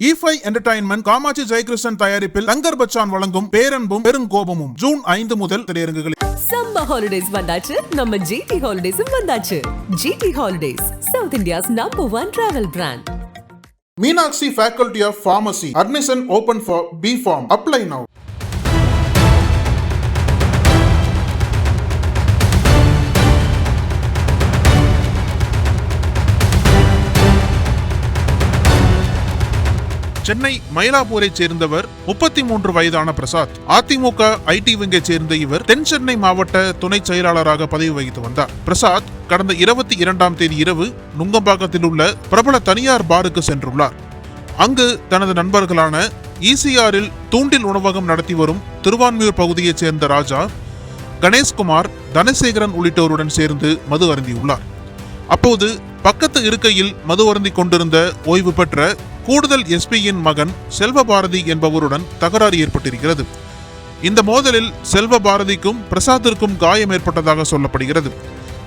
இஃபை entertainment Kamatchi Jayakrishnan தயாரிப்பில் தங்கர் பச்சான் வழங்கும் பேரன்பும் பெருங்கோபமும் June ஐந்து முதல் திரையரங்குகளில். சம்மர் ஹாலிடேஸ் வந்தாச்சு. நம்ம ஜிடி ஹாலிடேஸும் வந்தாச்சு. GT holidays South India's number one travel brand Meenakshi faculty of pharmacy admission open for B pharm apply now Chennai மயிலாப்பூரை சேர்ந்தவர் முப்பத்தி மூன்று வயதான பிரசாத். அதிமுக ஐடி விங்கை சேர்ந்த இவர் தென் சென்னை மாவட்ட துணை செயலாளராக பதவி வகித்து வந்தார். பிரசாத் கடந்த இருபத்தி இரண்டாம் தேதி இரவு நுங்கம்பாக்கத்தில் உள்ள பிரபல தனியார் பாருக்கு சென்றுள்ளார். அங்கு தனது நண்பர்களான இசிஆரில் தூண்டில் உணவகம் நடத்தி வரும் திருவான்மியூர் பகுதியைச் சேர்ந்த ராஜா கணேஷ்குமார் தனசேகரன் உள்ளிட்டோருடன் சேர்ந்து மது அருந்தியுள்ளார். அப்போது பக்கத்து இருக்கையில் மது அருந்திக் கொண்டிருந்த ஓய்வு பெற்ற கூடுதல் எஸ்பியின் மகன் செல்வபாரதி என்பவருடன் தகராறு ஏற்பட்டிருக்கிறது. இந்த மோதலில் செல்வபாரதிக்கும் பிரசாத்திற்கும் காயம் ஏற்பட்டதாக சொல்லப்படுகிறது.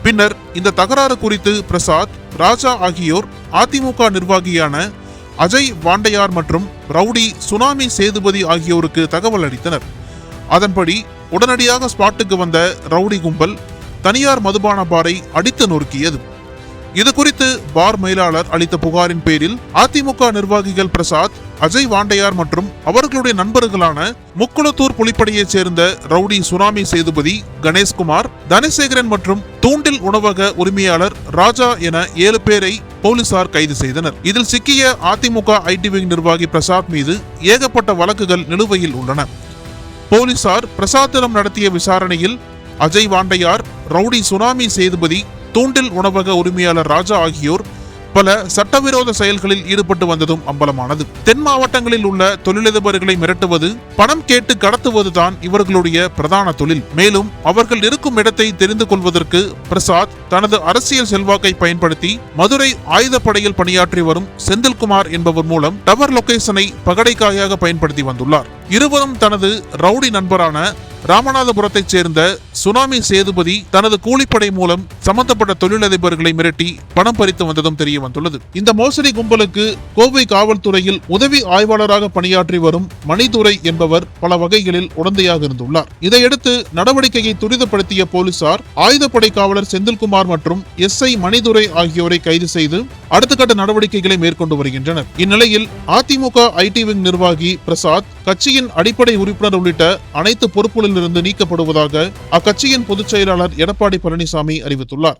பின்னர் இந்த தகராறு குறித்து பிரசாத் ராஜா ஆகியோர் அதிமுக நிர்வாகியான அஜய் வாண்டையார் மற்றும் ரவுடி சுனாமி சேதுபதி ஆகியோருக்கு தகவல் அளித்தனர். அதன்படி உடனடியாக ஸ்பாட்டுக்கு வந்த ரவுடி கும்பல் தனியார் மதுபான பாரை அடித்து நொறுக்கியது. இது குறித்து பார் மேலாளர் அளித்த புகாரின் பேரில் அதிமுக நிர்வாகிகள் பிரசாத் அஜய் வாண்டையார் மற்றும் அவர்களுடைய நண்பர்களான முக்குளத்தூர் புலிப்படையைச் சேர்ந்த ரவுடி சுனாமி சேதுபதி கணேஷ்குமார் தனசேகரன் மற்றும் தூண்டில் உணவக உரிமையாளர் ராஜா என ஏழு பேரை போலீசார் கைது செய்தனர். இதில் சிக்கிய அதிமுக ஐடி விங் நிர்வாகி பிரசாத் மீது ஏகப்பட்ட வழக்குகள் நிலுவையில் உள்ளன. போலீசார் பிரசாத்திடம் நடத்திய விசாரணையில் அஜய் வாண்டையார் ரவுடி சுனாமி சேதுபதி தூண்டில் உணவக உரிமையாளர் ராஜா ஆகியோர் பல சட்டவிரோத செயல்களில் ஈடுபட்டு வந்ததும் அம்பலமானது. தென் மாவட்டங்களில் உள்ள தொழிலதிபர்களை மிரட்டுவது பணம் கேட்டு கடத்துவதுதான் இவர்களுடைய பிரதான தொழில். மேலும் அவர்கள் இருக்கும் இடத்தை தெரிந்து கொள்வதற்கு பிரசாத் தனது அரசியல் செல்வாக்கை பயன்படுத்தி மதுரை ஆயுதப்படையில் பணியாற்றி வரும் செந்தில்குமார் என்பவர் மூலம் டவர் லொகேஷனை பகடைக்காயாக பயன்படுத்தி வந்துள்ளார். இருவரும் தனது ரவுடி நண்பரான ராமநாதபுரத்தைச் சேர்ந்த சுனாமி சேதுபதி தனது கூலிப்படை மூலம் சம்பந்தப்பட்ட தொழிலதிபர்களை மிரட்டி பணம் பறித்து வந்ததும் தெரிய வந்துள்ளது. இந்த மோசடி கும்பலுக்கு கோவை காவல்துறையில் உதவி ஆய்வாளராக பணியாற்றி வரும் மணிதுரை என்பவர் பல வகைகளில் உடந்தையாக இருந்துள்ளார். இதையடுத்து நடவடிக்கையை துரிதப்படுத்திய போலீசார் ஆயுதப்படை காவலர் செந்தில்குமார் மற்றும் எஸ் ஐ மணிதுரை ஆகியோரை கைது செய்து அடுத்த கட்ட நடவடிக்கைகளை மேற்கொண்டு வருகின்றனர். இந்நிலையில் அதிமுக ஐடி விங் நிர்வாகி பிரசாத் கட்சியின் அடிப்படை உறுப்பினர் உள்ளிட்ட அனைத்து பொறுப்புகளில் இருந்து நீக்கப்படுவதாக அக்கட்சியின் பொதுச் செயலாளர் எடப்பாடி பழனிசாமி அறிவித்துள்ளார்.